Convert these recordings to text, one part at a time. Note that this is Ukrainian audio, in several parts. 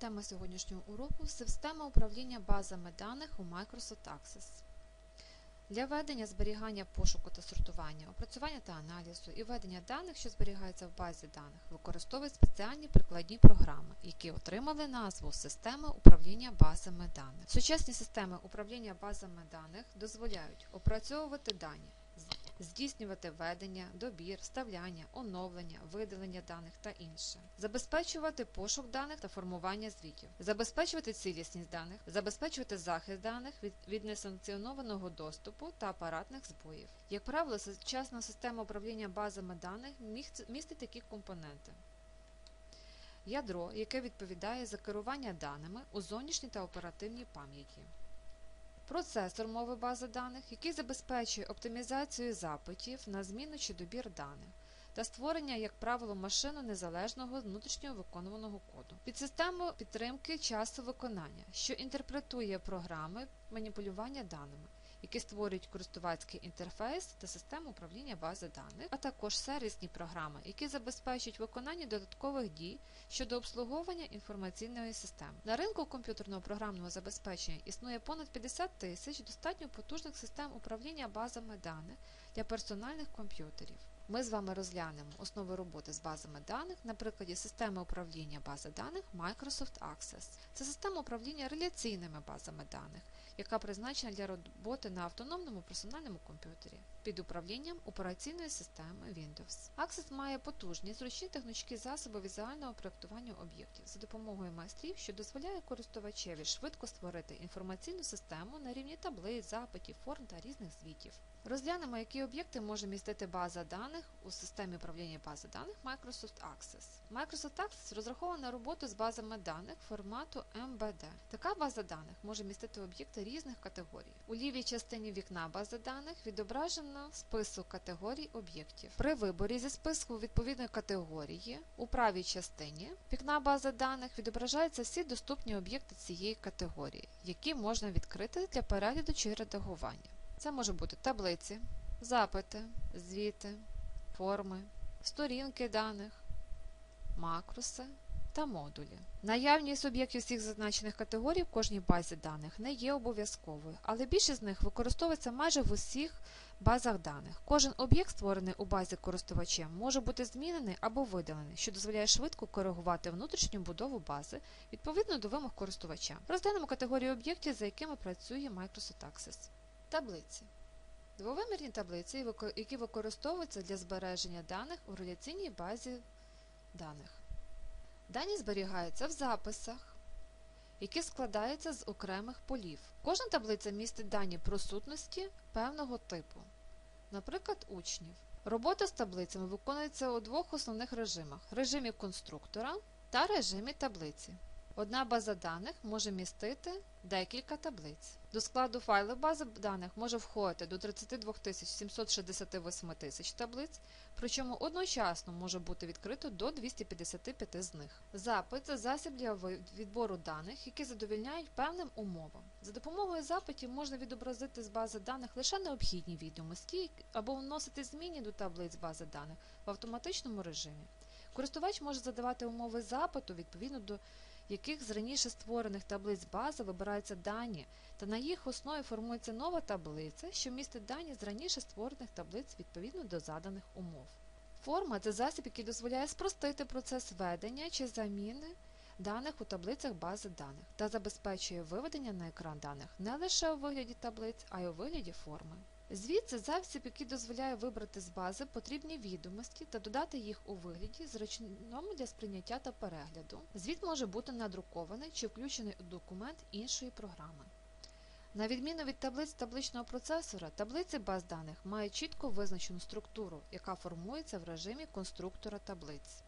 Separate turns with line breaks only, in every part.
Тема сьогоднішнього уроку система управління базами даних у Microsoft Access. Для ведення, зберігання, пошуку та сортування, опрацювання та аналізу і ведення даних, що зберігаються в базі даних, використовують спеціальні прикладні програми, які отримали назву Системи управління базами даних. Сучасні системи управління базами даних дозволяють опрацьовувати дані, здійснювати ведення, добір, вставляння, оновлення, видалення даних та інше, забезпечувати пошук даних та формування звітів, забезпечувати цілісність даних, забезпечувати захист даних від, від несанкціонованого доступу та апаратних збоїв. Як правило, сучасна система управління базами даних містить такі компоненти. Ядро, яке відповідає за керування даними у зовнішній та оперативній пам'яті процесор мови бази даних, який забезпечує оптимізацію запитів на зміну чи добір даних, та створення, як правило, машину незалежного внутрішнього виконуваного коду, під систему підтримки часу виконання, що інтерпретує програми маніпулювання даними які створюють користувацький інтерфейс та систему управління бази даних, а також сервісні програми, які забезпечують виконання додаткових дій щодо обслуговування інформаційної системи. На ринку комп'ютерного програмного забезпечення існує понад 50 тисяч достатньо потужних систем управління базами даних для персональних комп'ютерів. Ми з вами розглянемо основи роботи з базами даних на прикладі системи управління бази даних Microsoft Access. Це система управління реляційними базами даних, яка призначена для роботи на автономному персональному комп'ютері під управлінням операційної системи Windows. Access має потужні зручні технічні засоби візуального проєктування об'єктів за допомогою майстрів, що дозволяє користувачеві швидко створити інформаційну систему на рівні таблиць, запитів, форм та різних звітів. Розглянемо, які об'єкти може містити база даних у системі управління бази даних Microsoft Access. Microsoft Access розрахована на роботу з базами даних формату MBD. Така база даних може містити об'єкти різних категорій. У лівій частині вікна бази даних відображено список категорій об'єктів. При виборі зі списку відповідної категорії у правій частині вікна бази даних відображаються всі доступні об'єкти цієї категорії, які можна відкрити для перегляду чи редагування. Це може бути таблиці, запити, звіти, форми, сторінки даних, макроси та модулі. Наявність об'єктів всіх зазначених категорій в кожній базі даних не є обов'язковою, але більшість з них використовується майже в усіх базах даних. Кожен об'єкт, створений у базі користувачем, може бути змінений або видалений, що дозволяє швидко коригувати внутрішню будову бази відповідно до вимог користувача. Розглянемо категорії об'єктів, за якими працює Microsoft Access. Таблиці. Двовимірні таблиці, які використовуються для збереження даних у реляційній базі даних. Дані зберігаються в записах, які складаються з окремих полів. Кожна таблиця містить дані про сутності певного типу, наприклад, учнів. Робота з таблицями виконується у двох основних режимах режимі конструктора та режимі таблиці. Одна база даних може містити декілька таблиць. До складу файлу бази даних може входити до 32 768 тисяч таблиць, причому одночасно може бути відкрито до 255 з них. Запит це засіб для відбору даних, які задовільняють певним умовам. За допомогою запитів можна відобразити з бази даних лише необхідні відомості або вносити зміни до таблиць бази даних в автоматичному режимі. Користувач може задавати умови запиту відповідно до яких з раніше створених таблиць бази вибираються дані, та на їх основі формується нова таблиця, що містить дані з раніше створених таблиць відповідно до заданих умов. Форма це засіб, який дозволяє спростити процес ведення чи заміни даних у таблицях бази даних та забезпечує виведення на екран даних не лише у вигляді таблиць, а й у вигляді форми. Звідси засіб, який дозволяє вибрати з бази потрібні відомості та додати їх у вигляді, зручному для сприйняття та перегляду. Звіт може бути надрукований чи включений у документ іншої програми. На відміну від таблиць табличного процесора, таблиці баз даних мають чітко визначену структуру, яка формується в режимі конструктора таблиць.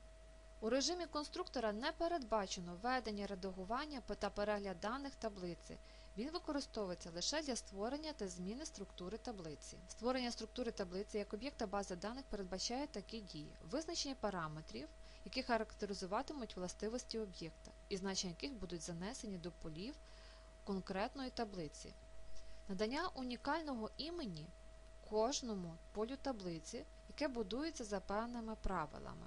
У режимі конструктора не передбачено ведення редагування та перегляд даних таблиці. Він використовується лише для створення та зміни структури таблиці. Створення структури таблиці як об'єкта бази даних передбачає такі дії: визначення параметрів, які характеризуватимуть властивості об'єкта, і значення яких будуть занесені до полів конкретної таблиці, надання унікального імені кожному полю таблиці, яке будується за певними правилами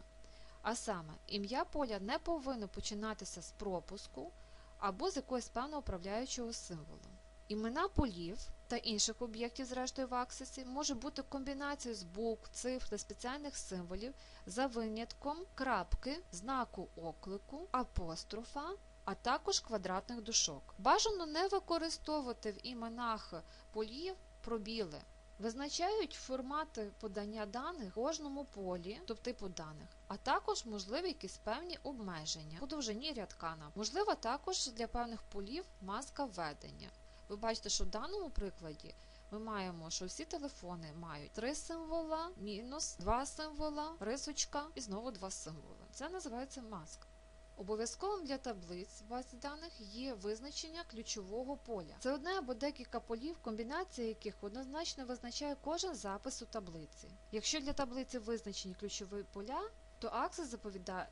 А саме, ім'я поля не повинно починатися з пропуску або з якогось певного управляючого символу. Імена полів та інших об'єктів, зрештою в аксесі, може бути комбінацією з букв, цифр та спеціальних символів за винятком крапки, знаку оклику, апострофа, а також квадратних дужок. Бажано не використовувати в іменах полів пробіли. Визначають формати подання даних в кожному полі, тобто типу даних, а також можливі якісь певні обмеження у довжині рядка. Можлива також для певних полів маска введення. Ви бачите, що в даному прикладі ми маємо, що всі телефони мають три символа, мінус, два символа, рисочка і знову два символи. Це називається маска. Обов'язковим для таблиць в базі даних є визначення ключового поля. Це одне або декілька полів, комбінація яких однозначно визначає кожен запис у таблиці. Якщо для таблиці визначені ключові поля, то аксес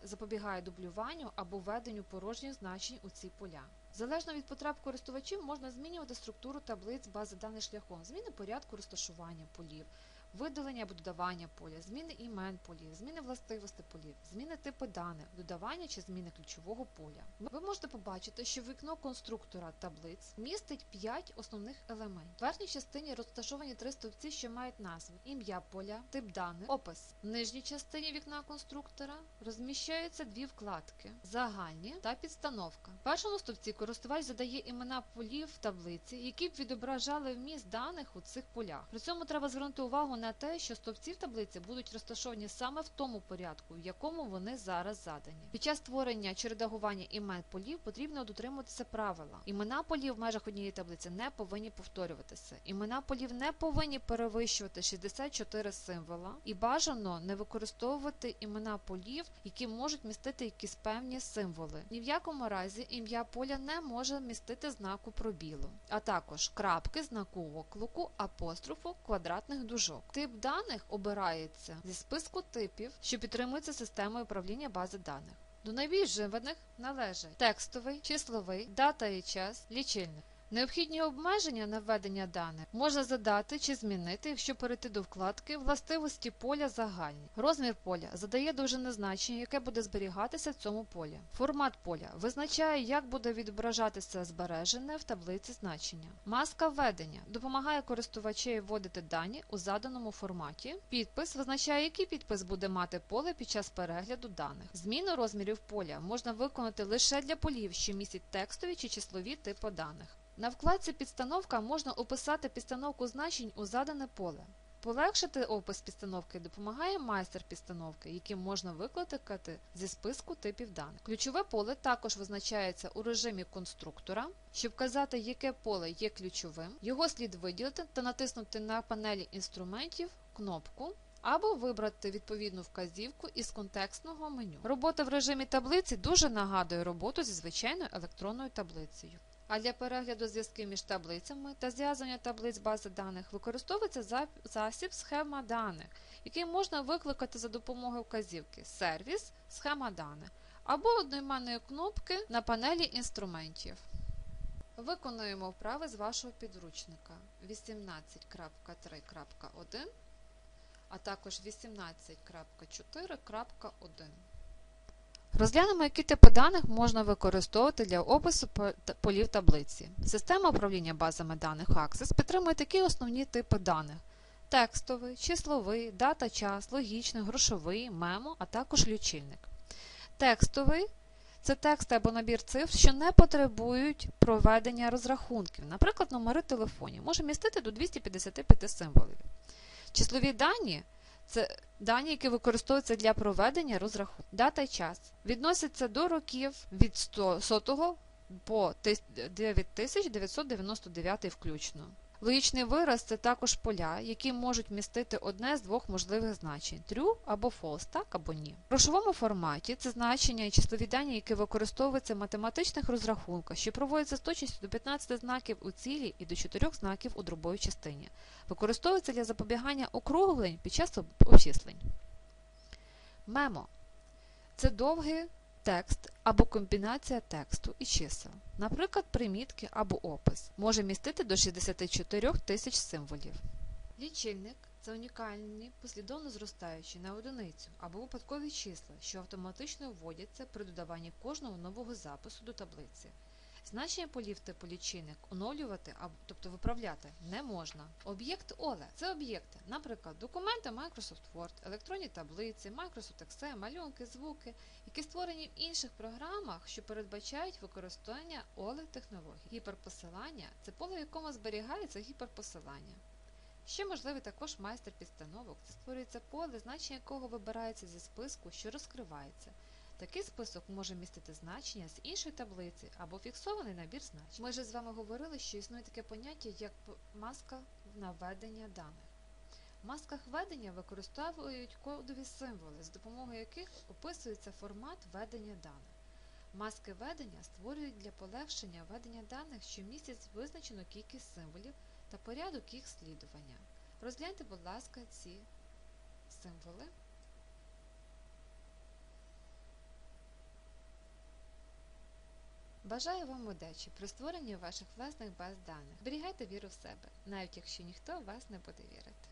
запобігає дублюванню або введенню порожніх значень у ці поля. Залежно від потреб користувачів можна змінювати структуру таблиць бази даних шляхом, зміни порядку розташування полів, видалення або додавання поля, зміни імен полів, зміни властивостей полів, зміни типу даних, додавання чи зміни ключового поля. Ви можете побачити, що вікно конструктора таблиць містить 5 основних елементів. В верхній частині розташовані три стовпці, що мають назви: ім'я поля, тип даних, опис. В нижній частині вікна конструктора розміщаються дві вкладки загальні та підстановка. В першому стовпці користувач задає імена полів в таблиці, які б відображали вміст даних у цих полях. При цьому треба звернути увагу на те, що стовпці в таблиці будуть розташовані саме в тому порядку, в якому вони зараз задані. Під час створення чи редагування імен полів потрібно дотримуватися правила. Імена полів в межах однієї таблиці не повинні повторюватися. Імена полів не повинні перевищувати 64 символа і бажано не використовувати імена полів, які можуть містити якісь певні символи. Ні в якому разі ім'я поля не може містити знаку пробілу, а також крапки, знаку оклику, апострофу, квадратних дужок. Тип даних обирається зі списку типів, що підтримуються системою управління бази даних. До найбільш живених належать текстовий, числовий, дата і час, лічильник. Необхідні обмеження на введення даних можна задати чи змінити, якщо перейти до вкладки Властивості поля загальні. Розмір поля задає довжине значення, яке буде зберігатися в цьому полі. Формат поля визначає, як буде відображатися збережене в таблиці значення. Маска введення допомагає користувачеві вводити дані у заданому форматі. Підпис визначає, який підпис буде мати поле під час перегляду даних. Зміну розмірів поля можна виконати лише для полів, що містять текстові чи числові типи даних. На вкладці Підстановка можна описати підстановку значень у задане поле. Полегшити опис підстановки допомагає майстер підстановки, яким можна викликати зі списку типів даних. Ключове поле також визначається у режимі конструктора. Щоб вказати, яке поле є ключовим, його слід виділити та натиснути на панелі інструментів кнопку. Або вибрати відповідну вказівку із контекстного меню. Робота в режимі таблиці дуже нагадує роботу зі звичайною електронною таблицею. А для перегляду зв'язків між таблицями та зв'язання таблиць бази даних використовується засіб схема даних, який можна викликати за допомогою вказівки сервіс, схема даних або одноіменної кнопки на панелі інструментів. Виконуємо вправи з вашого підручника 18.3.1, а також 18.4.1. Розглянемо, які типи даних можна використовувати для опису полів таблиці. Система управління базами даних Access підтримує такі основні типи даних: текстовий, числовий, дата, час, логічний, грошовий, мемо, а також лічильник. Текстовий це текст або набір цифр, що не потребують проведення розрахунків, наприклад, номери телефонів, може містити до 255 символів. Числові дані це дані, які використовуються для проведення розрахунку. Дата і час відносяться до років від 100 по 9999 включно. Логічний вираз це також поля, які можуть містити одне з двох можливих значень true або false, так або ні. В грошовому форматі це значення і числові дані, які використовуються в математичних розрахунках, що проводяться з точністю до 15 знаків у цілі і до 4 знаків у дробовій частині. Використовується для запобігання округлень під час обчислень. Мемо це довгий текст або комбінація тексту і чисел, наприклад, примітки або опис, може містити до 64 тисяч символів. Лічильник Це унікальні, послідовно зростаючі на одиницю або випадкові числа, що автоматично вводяться при додаванні кожного нового запису до таблиці. Значення полів типу лічильник оновлювати, тобто виправляти, не можна. Об'єкт OLE – це об'єкти, наприклад, документи Microsoft Word, електронні таблиці, Microsoft Excel, малюнки, звуки, які створені в інших програмах, що передбачають використання OLE технологій. Гіперпосилання – це поле, в якому зберігається гіперпосилання. Ще можливий також майстер підстановок. Це створюється поле, значення якого вибирається зі списку, що розкривається. Такий список може містити значення з іншої таблиці або фіксований набір значень. Ми вже з вами говорили, що існує таке поняття, як маска на введення даних. В масках введення використовують кодові символи, з допомогою яких описується формат введення даних. Маски введення створюють для полегшення введення даних, що містять визначену кількість символів та порядок їх слідування. Розгляньте, будь ласка, ці символи. Бажаю вам удачі при створенні ваших власних баз даних. Зберігайте віру в себе, навіть якщо ніхто вас не буде вірити.